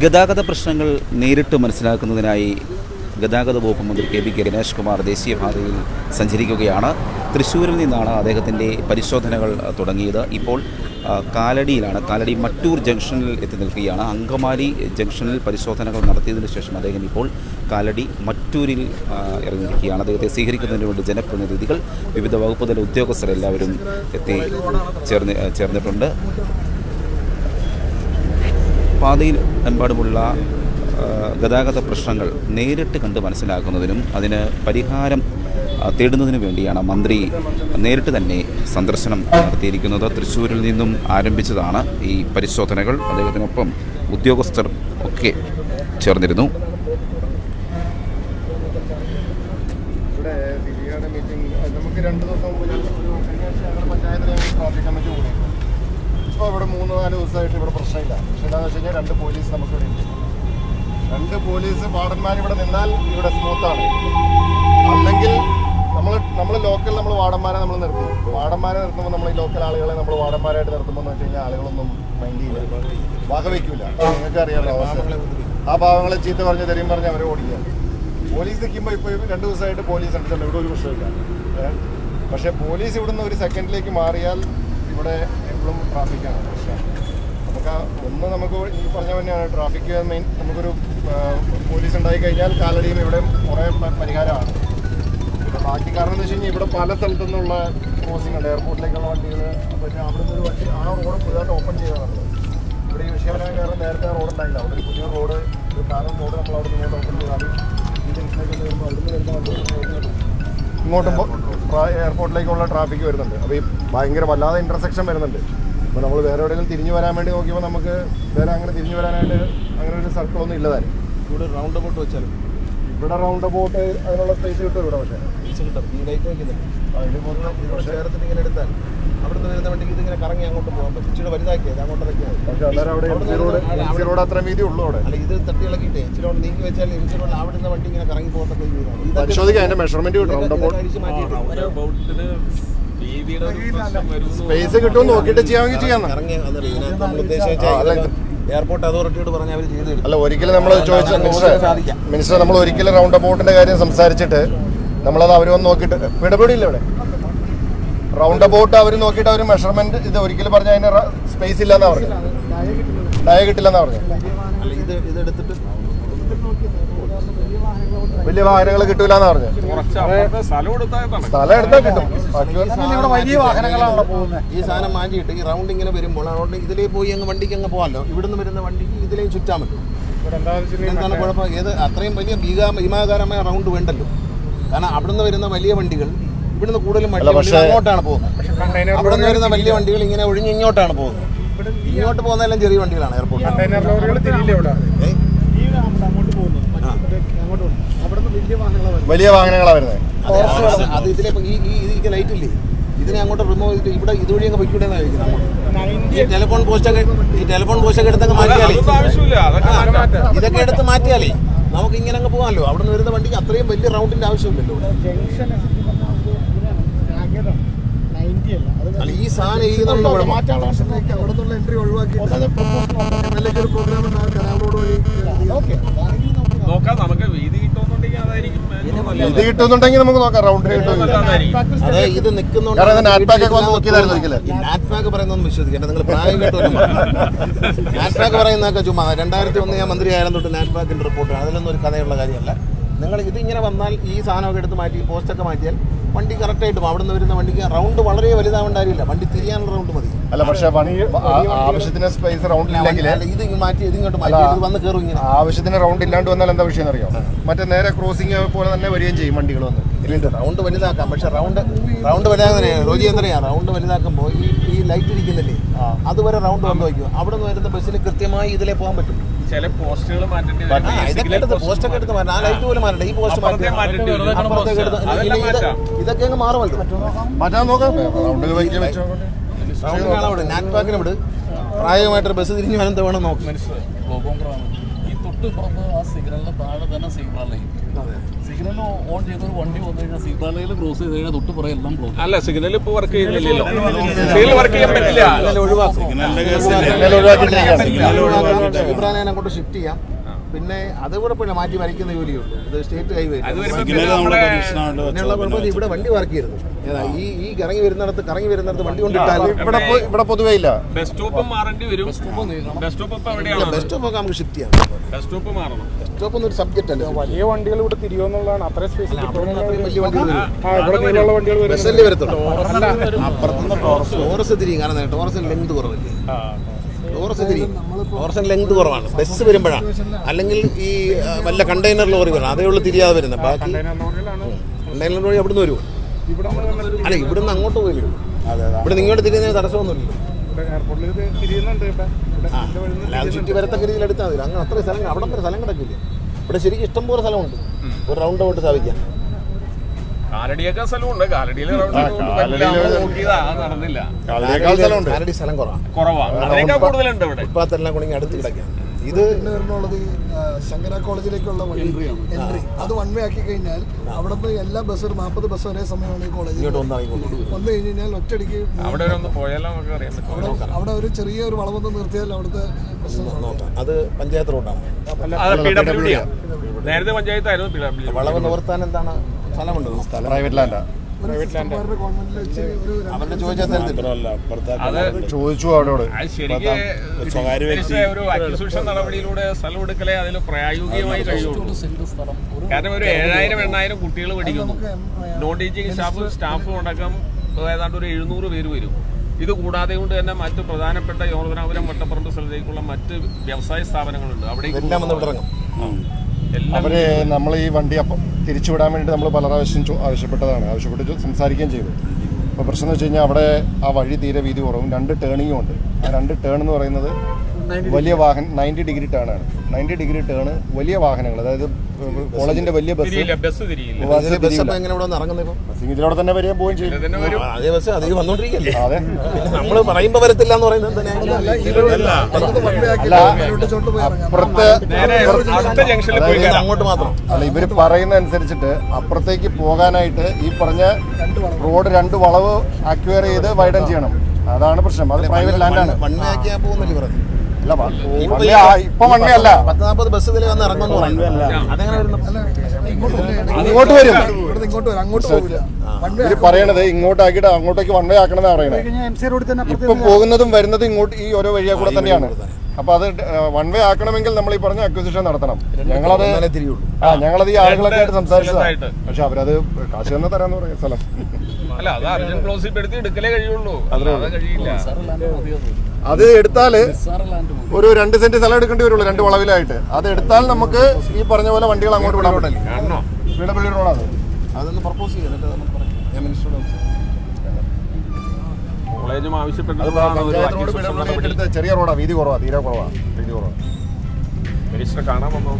ഗതാഗത പ്രശ്നങ്ങൾ നേരിട്ട് മനസ്സിലാക്കുന്നതിനായി ഗതാഗത വകുപ്പ് മന്ത്രി K P K Ganesh Kumar ദേശീയപാതയിൽ സഞ്ചരിക്കുകയാണ്. തൃശ്ശൂരിൽ നിന്നാണ് അദ്ദേഹത്തിന്റെ പരിശോധനകൾ തുടങ്ങിയത്. ഇപ്പോൾ കാലടിയിലാണ്. കാലടി മട്ടൂർ ജംഗ്ഷനിൽ എത്തി നിൽക്കുകയാണ്. അങ്കമാലി ജംഗ്ഷനിൽ പരിശോധനകൾ നടത്തിയതിനു ശേഷം അദ്ദേഹം ഇപ്പോൾ കാലടി മട്ടൂരിൽ ഇറങ്ങിയിരിക്കുകയാണ്. അദ്ദേഹത്തെ സ്വീകരിക്കുന്നതിന് വേണ്ടി ജനപ്രതിനിധികൾ വിവിധ വകുപ്പ് തല ഉദ്യോഗസ്ഥർ എല്ലാവരും എത്തി ചേർന്ന് ചേർന്നിട്ടുണ്ട്. പാതയിൽ എമ്പാടുമുള്ള ഗതാഗത പ്രശ്നങ്ങൾ നേരിട്ട് കണ്ട് മനസ്സിലാക്കുന്നതിനും അതിന് പരിഹാരം തേടുന്നതിനു വേണ്ടിയാണ് മന്ത്രി നേരിട്ട് തന്നെ സന്ദർശനം നടത്തിയിരിക്കുന്നത്. തൃശ്ശൂരിൽ നിന്നും ആരംഭിച്ചതാണ് ഈ പരിശോധനകൾ. അദ്ദേഹത്തിനൊപ്പം ഉദ്യോഗസ്ഥർ ഒക്കെ ചേർന്നിരുന്നു. നമുക്ക് രണ്ട് ദിവസം മുമ്പ് ട്രാഫിക് കമ്മിറ്റി ഇപ്പോൾ ഇവിടെ മൂന്ന് നാല് ദിവസമായിട്ട് ഇവിടെ പ്രശ്നമില്ല. പക്ഷേ എന്താണെന്ന് വെച്ച് കഴിഞ്ഞാൽ രണ്ട് പോലീസ് നമുക്കിവിടെ ഉണ്ട്. രണ്ട് പോലീസ് വാർഡന്മാർ ഇവിടെ നിന്നാൽ ഇവിടെ സ്മൂത്താണ് അല്ലെങ്കിൽ നമ്മൾ നമ്മൾ ലോക്കൽ നമ്മൾ വാർഡന്മാരെ നമ്മൾ നിർത്തും. വാർഡന്മാരെ നിർത്തുമ്പോൾ നമ്മൾ ഈ ലോക്കൽ ആളുകളെ നമ്മൾ വാർഡന്മാരായിട്ട് നിർത്തുമ്പോൾ എന്ന് വെച്ച് കഴിഞ്ഞാൽ ആളുകളൊന്നും മൈൻഡ് ചെയ്യില്ല. വക വയ്ക്കില്ല നിങ്ങൾക്ക് അറിയാമല്ലോ ആ ഭാവങ്ങളെ ചീത്ത പറഞ്ഞ് തെറിയും പറഞ്ഞ് അവരെ ഓടിക്കുക. പോലീസ് നിൽക്കുമ്പോൾ ഇപ്പോൾ രണ്ട് ദിവസമായിട്ട് പോലീസ് ഉണ്ട്. ഇവിടെ ഒരു പ്രശ്നമില്ല? പക്ഷേ പോലീസ് ഇവിടുന്ന് ഒരു സെക്കൻഡിലേക്ക് മാറിയാൽ ഇവിടെ എപ്പോഴും ട്രാഫിക്കാണ് പ്രശ്നം നമുക്ക് ഒന്ന് നമുക്ക് ഈ പറഞ്ഞ തന്നെയാണ്. ട്രാഫിക് മെയിൻ നമുക്കൊരു പോലീസ് ഉണ്ടായി കഴിഞ്ഞാൽ കാലടിയും ഇവിടെ കുറേ പരിഹാരമാണ്. പിന്നെ ബാക്കി കാരണം എന്ന് വെച്ച് കഴിഞ്ഞാൽ ഇവിടെ പല സ്ഥലത്തു നിന്നുള്ള ക്രോസിംഗ് ഉണ്ട്. എയർപോർട്ടിലേക്കുള്ള വണ്ടികൾ പിന്നെ അവിടെ നിന്ന് ഒരു വണ്ടി ആ റോഡ് പുതുതായിട്ട് ഓപ്പൺ ചെയ്തതാണ്. ഇവിടെ ഈ വിഷയപരമായ കാരണം നേരത്തെ റോഡ് ഉണ്ടായില്ല. അവിടെ ഒരു പുതിയ റോഡ് ഒരു കാരണം റോഡ് നമ്മൾ അവിടെ നിന്ന് ഓപ്പൺ ചെയ്താലും ഈ ജംഗ്ഷനിലേക്ക് എയർപോർട്ടിലേക്കുള്ള ട്രാഫിക് വരുന്നുണ്ട്. അപ്പോൾ ഈ ഭയങ്കര വല്ലാതെ ഇന്റർസെക്ഷൻ വരുന്നുണ്ട്. അപ്പോൾ നമ്മൾ വേറെ എവിടെയെങ്കിലും തിരിഞ്ഞു വരാൻ വേണ്ടി നോക്കിയപ്പോൾ നമുക്ക് വേറെ അങ്ങനെ തിരിഞ്ഞു വരാനായിട്ട് അങ്ങനെ ഒരു സർക്കിളൊന്നും ഇല്ലതാനും ഇവിടെ റൗണ്ട് അബൌട്ട് വെച്ചാലും ഇവിടെ റൗണ്ട് ബോട്ട് അതിനുള്ള സ്പേസ് കിട്ടും ഇവിടെ പക്ഷേ. ബീച്ച് കിട്ടും. ഈ ലൈറ്റ് ഇവിടെ പക്ഷേ. ഇങ്ങനെ എടുത്താൽ അവിടുന്ന് വരുന്ന വണ്ടിക്ക് ഇതിങ്ങനെ കറങ്ങി അങ്ങോട്ട് പോകാൻ പക്ഷേ ഇച്ചിരി വലുതാക്കിയത് അങ്ങോട്ട് വെക്കാൻ പക്ഷേ അന്നേരം അവിടെ M C road M C അത്രയും വീതി ഉള്ളൂ അവിടെ. അല്ല ഇത് തട്ടി ഇളക്കിയിട്ട്. ഇച്ചിരി കൊണ്ട് നീക്കി വെച്ചാൽ ഇച്ചിരി കൊണ്ട് അവിടെ നിന്ന് വണ്ടി ഇങ്ങനെ കറങ്ങി പോകത്തക്ക രീതിയിലാണ് മെഷർമെന്റ് കിട്ടും. സ്പേസ് കിട്ടുമെന്ന് നോക്കിയിട്ട് ചെയ്യാമെങ്കിൽ ചെയ്യാം എയർപോർട്ട് അതോറിറ്റിയോട് പറഞ്ഞാൽ അവർ ചെയ്തു തരും. അല്ല ഒരിക്കലും നമ്മൾ ചോദിച്ച മിനിസ്റ്റർ സാധിക്കാം. മിനിസ്റ്റർ നമ്മൾ ഒരിക്കലും റൗണ്ട് അബൌട്ടിന്റെ കാര്യം സംസാരിച്ചിട്ട് നമ്മളത് അവർ വന്ന് നോക്കിയിട്ട് ഇടപെടില്ല ഇല്ല ഇവിടെ. റൗണ്ട് അബൌട്ട് അവർ നോക്കിയിട്ട് അവർ മെഷർമെന്റ് ഇത് ഒരിക്കലും പറഞ്ഞ അതിന് സ്പേസ് ഇല്ലെന്നാ പറഞ്ഞു ഡയ കിട്ടില്ലെന്നാ പറഞ്ഞു അല്ല ഇത് ഇത് എടുത്തിട്ട് വലിയ വാഹനങ്ങൾ കിട്ടൂലെന്നാ പറഞ്ഞു. സ്ഥലം എടുത്താൽ കിട്ടും. വലിയ വാഹനങ്ങളാണ് പോകുന്നത് ഈ സാധനം മാറ്റിയിട്ട് ഈ റൗണ്ട് ഇങ്ങനെ വരുമ്പോൾ അതുകൊണ്ട് റൗണ്ട് ഇതിലേ പോയി അങ്ങ് വണ്ടിക്ക് അങ്ങ് പോകാമല്ലോ. ഇവിടുന്ന് വരുന്ന വണ്ടിക്ക് ഇതിലേയും ചുറ്റാൻ പറ്റും. എന്താണ് കുഴപ്പം? ഏത് അത്രയും വലിയ ഭീകാ ഭീമാകാരമായ റൗണ്ട് വേണ്ടല്ലോ. കാരണം അവിടുന്ന് വരുന്ന വലിയ വണ്ടികൾ ഇവിടുന്ന് കൂടുതലും വണ്ടികൾ അങ്ങോട്ടാണ് പോകുന്നത്. അവിടുന്ന് വരുന്ന വലിയ വണ്ടികൾ ഇങ്ങനെ ഒഴിഞ്ഞ് ഇങ്ങോട്ടാണ് പോകുന്നത്. ഇങ്ങോട്ട് പോകുന്നതെല്ലാം ചെറിയ വണ്ടികളാണ് എയർപോർട്ടിൽ അങ്ങോട്ട് പോകുന്നു അങ്ങോട്ട് പോകുന്നു അവിടുന്ന് വലിയ വാഹനങ്ങളാണ് വരുന്നത് അത് ഇതിലെ ഈ ഈ ഈ ലൈറ്റ് ഇല്ലേ? ഇതിനെ അങ്ങോട്ട് റിമൂവ് ചെയ്തിട്ട് ഇവിടെ ഇതുവഴി അങ്ങ് പൊയ്ക്കൂടെ ഈ ടെലിഫോൺ പോസ്റ്റൊക്കെ ഈ ടെലിഫോൺ പോസ്റ്റൊക്കെ എടുത്തങ്ങ് മാറ്റിയാലേ? ഇതൊക്കെ എടുത്ത് മാറ്റിയാലേ? നമുക്ക് ഇങ്ങനെ അങ്ങ് പോകാമല്ലോ. അവിടെ നിന്ന് വരുന്ന വണ്ടിക്ക് അത്രയും വലിയ റൗണ്ടിന്റെ ആവശ്യമില്ലല്ലോ ജംഗ്ഷൻ നയന്റി അല്ല ഈ സാധനം ഈ മാറ്റാനുള്ള വർഷത്തേക്ക് അവിടെ നിന്നുള്ള എൻട്രി ഒഴിവാക്കി. നല്ലൊരു പ്രോഗ്രാം കനാൽ വഴി. ഓക്കെ. നോക്കാം നമുക്ക് വീതി കിട്ടുമെന്നുണ്ടെങ്കിൽ അതായിരിക്കും. ഇത് കിട്ടുന്നുണ്ടെങ്കിൽ നമുക്ക് നോക്കാം റൗണ്ട് അതെ ഇത് നിൽക്കുന്നുണ്ട് ഒക്കെ വന്ന് നോക്കിയതായിരുന്നു ഒരിക്കൽ. പറയുന്നൊന്നും വിശ്വസിക്കേണ്ട. നിങ്ങൾ പ്രായം കേട്ടല്ലോ നാറ്റ്പാക്ക് പറയുന്നതൊക്കെ ചുമ്മാ രണ്ടായിരത്തി ഒന്ന് ഞാൻ മന്ത്രിയായാലും തൊട്ട് നാറ്റ്പാക്കിന്റെ റിപ്പോർട്ട് അതിലൊന്നും ഒരു കഥയുള്ള കാര്യമല്ല. നിങ്ങൾ ഇത് ഇങ്ങനെ വന്നാൽ ഈ സാധനമൊക്കെ എടുത്ത് മാറ്റി പോസ്റ്റൊക്കെ മാറ്റിയാൽ വണ്ടി കറക്റ്റായിട്ട് അവിടെ നിന്ന് വരുന്ന വണ്ടിക്ക് റൗണ്ട് വളരെ വലുതാവേണ്ട കാര്യമില്ല വണ്ടി തിരിയാനുള്ള റൗണ്ട് മതി. അല്ല പക്ഷേ പണി ആവശ്യത്തിന് സ്പേസ് റൗണ്ട് ഇല്ലെങ്കിൽ ഇത് മാറ്റി ഇത് ഇങ്ങോട്ട് മാറ്റി ഇത് വന്ന് കയറും ഇങ്ങനെ. ആവശ്യത്തിന് റൗണ്ട് ഇല്ലാണ്ട് വന്നാൽ എന്താ വിഷയം അറിയോ മറ്റേ നേരെ ക്രോസിംഗ് പോലെ തന്നെ വരികയും ചെയ്യും വണ്ടികൾ വന്ന്. ഇല്ലേ റൗണ്ട് വലുതാക്കാം. പക്ഷെ റൗണ്ട് റൗണ്ട് വലുതാകുന്ന റോജി എന്തറിയാം? റൗണ്ട് വലുതാക്കുമ്പോൾ ഈ ഈ ലൈറ്റ് ഇരിക്കുന്നില്ലേ? അതുവരെ റൗണ്ട് വന്ന് വയ്ക്കും. അവിടെ നിന്ന് വരുന്ന ബസ്സിന് കൃത്യമായി ഇതിലേ പോകാൻ പറ്റും. ചില പോസ്റ്റുകൾ മാറ്റേണ്ടി ആ, ഇതൊക്കെ എടുത്ത് പോസ്റ്റ് ഒക്കെ എടുത്ത് മാറ്റണം ആ ലൈറ്റ് പോലും മാറ്റണ്ട. ഈ പോസ്റ്റ്. ഇതൊക്കെ അങ്ങ് മാറുമല്ലോ. മാറ്റാൻ നോക്കാം. പാക്കിന് വിട്. പ്രായമായിട്ടൊരു ബസ് തിരിഞ്ഞു വരുന്നത് വേണം നോക്കി. മനസ്സിലായി. തൊട്ട് പുറത്ത് ആ സിഗ്നലിന് താഴെ തന്നെ സീബ്ര ലൈൻ സിഗ്നൽ ഓൺ ചെയ്ത് ഒരു വണ്ടി വന്നു കഴിഞ്ഞാൽ സീബ്ര ലൈനിൽ ക്രോസ് ചെയ്ത് കഴിഞ്ഞാൽ തൊട്ട് പുറകെ എല്ലാം ബ്ലോക്ക് അല്ല സിഗ്നൽ ഇപ്പോൾ വർക്ക് ചെയ്യുന്നില്ലല്ലോ. സിഗ്നൽ വർക്ക് ചെയ്യാൻ പറ്റില്ല. സിഗ്നൽ ഒഴിവാക്കി ഇബ്രാഹിനെ അങ്ങോട്ട് ഷിഫ്റ്റ് ചെയ്യാം. പിന്നെ അത് കുഴപ്പമില്ല മാറ്റി വരയ്ക്കുന്ന ജോലിയുള്ളൂ ഇത് സ്റ്റേറ്റ് ഹൈവേ പിന്നെയുള്ള ഇവിടെ വണ്ടി വർക്ക് ചെയ്യരുത്. ഈ ഈ കറങ്ങി വരുന്നിടത്ത് കറങ്ങി വരുന്നിടത്ത് വണ്ടി കൊണ്ടിട്ടാൽ ഇവിടെ പൊ- ഇവിടെ പൊതുവേ ഇല്ല. ബസ് സ്റ്റോപ്പ് മാറേണ്ടി വരും. ബസ് സ്റ്റോപ്പ് ഒക്കെ നമുക്ക് ഷിഫ്റ്റ് ചെയ്യാം. ബസ് സ്റ്റോപ്പ് മാറണം. ബസ് സ്റ്റോപ്പ് എന്നൊരു സബ്ജക്റ്റ് അല്ല. വലിയ വണ്ടികൾ ഇവിടെ തിരിയുമെന്നുള്ളതാണ് അത്ര സ്പേസ് ബസ്സല്ലേ വരത്തുള്ളൂ. ടോറസ് തിരിയും. കാരണം ടോറസിന് ലെങ്ത് കുറവല്ലേ? തിരിയും ടോറസിന് ലെങ്ത് കുറവാണ്. ബസ് വരുമ്പോഴാണ്. അല്ലെങ്കിൽ ഈ വല്ല കണ്ടെയ്നർ ലോറി വരണം അതേ ഉള്ളൂ തിരിയാതെ വരുന്നത്. ബാക്കി കണ്ടെയ്നർ ലോറി അവിടുന്ന് വരുമോ അല്ല ഇവിടുന്ന് അങ്ങോട്ട് പോയി വരും. ഇവിടെ നിങ്ങോട്ട് തിരിയുന്നതിന് തടസ്സമൊന്നുമില്ല. അല്ലാതെ ചുറ്റി വരത്തക്ക രീതിയിൽ എടുത്താൽ മതി. അങ്ങനെ അത്രയും സ്ഥലം അവിടെ വരെ സ്ഥലം കിടക്കില്ല? ഇവിടെ ശരിക്കും ഇഷ്ടം പോലെ സ്ഥലമുണ്ട് ഒരു റൗണ്ട് ഔട്ട് സ്ഥാപിക്കാം. സ്ഥലമുണ്ട്. കാലടിയിൽ നടന്നില്ല. കാലടിയേക്കാൾ സ്ഥലമുണ്ട്. കാലടി സ്ഥലം കുറവാണ് കുറവാ. അതിനേക്കാൾ കൂടുതലുണ്ട് ഇവിടെ. കൂടി അടുത്ത് കിടക്കാം. ഇത് പിന്നെ വരുന്നുള്ളത് ശങ്കര കോളേജിലേക്കുള്ള വഴി. എൻട്രി അത് വൺ വേ ആക്കി കഴിഞ്ഞാൽ അവിടെ നിന്ന് എല്ലാ ബസ്സും നാൽപ്പത് ബസ് ഒരേ സമയമാണ് ഈ വന്നു കഴിഞ്ഞ് കഴിഞ്ഞാൽ ഒറ്റയടിക്ക് അവിടെ അവിടെ ഒരു ചെറിയ ഒരു വളവൊന്ന് നിർത്തിയാൽ അവിടുത്തെ അത് പഞ്ചായത്ത് റോഡാണ് നേരത്തെ പഞ്ചായത്തായിരുന്നു വളവ് നിവർത്താൻ എന്താണ്? സ്ഥലമുണ്ട്? പ്രൈവറ്റ് ലാൻഡാ അവരുടെ ചോദിച്ചാൽ തരത്തില്ല അത് ചോദിച്ചു അവരോട്. അത് ശരിക്ക് ഉദ്ദേശിച്ച ഒരു അക്വിസിഷൻ നടപടിയിലൂടെ സ്ഥലം എടുക്കലേ അതിൽ പ്രായോഗികമായി കഴിയുള്ളൂ. കാരണം ഒരു ഏഴായിരം എണ്ണായിരം കുട്ടികൾ പഠിക്കുന്നു. നോൺ ടീച്ചിങ് സ്റ്റാഫ് സ്റ്റാഫും അടക്കം ഏതാണ്ട് ഒരു എഴുന്നൂറ് പേര് വരും. ഇത് കൂടാതെ കൊണ്ട് തന്നെ മറ്റ് പ്രധാനപ്പെട്ട യോജനാപുരം വട്ടപ്പറമ്പ് സ്ഥലത്തേക്കുള്ള മറ്റ് വ്യവസായ സ്ഥാപനങ്ങളുണ്ട്. അവിടേക്ക് അവർ നമ്മൾ ഈ വണ്ടി അപ്പം തിരിച്ചുവിടാൻ വേണ്ടിയിട്ട് നമ്മൾ പല പ്രാവശ്യം ആവശ്യപ്പെട്ടതാണ്. ആവശ്യപ്പെട്ട് സംസാരിക്കുകയും ചെയ്തു. അപ്പോൾ പ്രശ്നം എന്ന് വെച്ച് കഴിഞ്ഞാൽ അവിടെ ആ വഴി തീരെ വീതി കുറവും. രണ്ട് ടേണിങ്ങും ഉണ്ട്. ആ രണ്ട് ടേൺ എന്ന് പറയുന്നത് വലിയ വാഹനം നയന്റി ഡിഗ്രി ടേൺ ആണ്. നയന്റി ഡിഗ്രി ടേൺ വലിയ വാഹനങ്ങൾ അതായത് കോളേജിന്റെ വലിയ ബസ് ഇതിലൂടെ തന്നെ വരിക പോവുകയും ചെയ്യും. അതേ ബസ് അധികം വന്നോണ്ടിരിക്കല്ലേ? അതെ. നമ്മൾ പറയുമ്പോ വരത്തില്ല എന്ന് പറയുന്നത് അപ്പുറത്ത് അങ്ങോട്ട് മാത്രം. അല്ല ഇവർ പറയുന്ന അനുസരിച്ചിട്ട് അപ്പുറത്തേക്ക് പോകാനായിട്ട് ഈ പറഞ്ഞ റോഡ് രണ്ട് വളവ് അക്വയർ ചെയ്ത് വൈഡൻ ചെയ്യണം. അതാണ് പ്രശ്നം. അത് പ്രൈവറ്റ് ലാൻഡാണ് വൺ വേ ആക്കിയാൽ പോകുന്നില്ല പറഞ്ഞു ഇപ്പൊ വൺവേ അല്ല പത്ത് നാൽപ്പത് ബസ് ഇതിൽ വന്ന് വരുന്നു. ഇങ്ങോട്ട് വരും. ഇങ്ങോട്ട് വരും. അങ്ങോട്ട് പോകില്ല ഇവർ പറയണത് ഇങ്ങോട്ടാക്കിട്ട് അങ്ങോട്ടേക്ക് വൺ വേ ആക്കണമെന്നാ പറയണത് ഇപ്പൊ പോകുന്നതും വരുന്നതും ഇങ്ങോട്ട് ഈ ഓരോ വഴിയാ കൂടെ തന്നെയാണ്. അപ്പൊ അത് വൺ വേ ആക്കണമെങ്കിൽ നമ്മൾ ഈ പറഞ്ഞ അക്വിസിഷൻ നടത്തണം. ഞങ്ങളത് ആ ഞങ്ങളത് ഈ ആളുകളൊക്കെ ആയിട്ട്. സംസാരിച്ചതാണ്. പക്ഷെ അവരത് കാശ് തന്നെ തരാന്ന് പറയാം സ്ഥലം. അല്ല അത് അർജന്റ് ക്ലോസിൽ പെടുത്തി എടുക്കലേ കഴിയുള്ളൂ. അല്ലാതെ കഴിയില്ല. അത് എടുത്താൽ ഒരു രണ്ട് സെന്റ് സ്ഥലം എടുക്കേണ്ടി വരുള്ളൂ രണ്ട് വളവിലായിട്ട്. അത് എടുത്താൽ നമുക്ക് ഈ പറഞ്ഞ പോലെ വണ്ടികൾ അങ്ങോട്ട് വിടാൻ പറ്റില്ല റോഡാണ് അതൊന്ന് പ്രപ്പോസ് ചെയ്യാം ഞാൻ മിനിസ്റ്ററോട് കോളേജും ചെറിയ റോഡാ വീതി കുറവാ തീരെ കുറവാ വീതി കുറവാ. മിനിസ്റ്റർ കാണാൻ വന്നോ?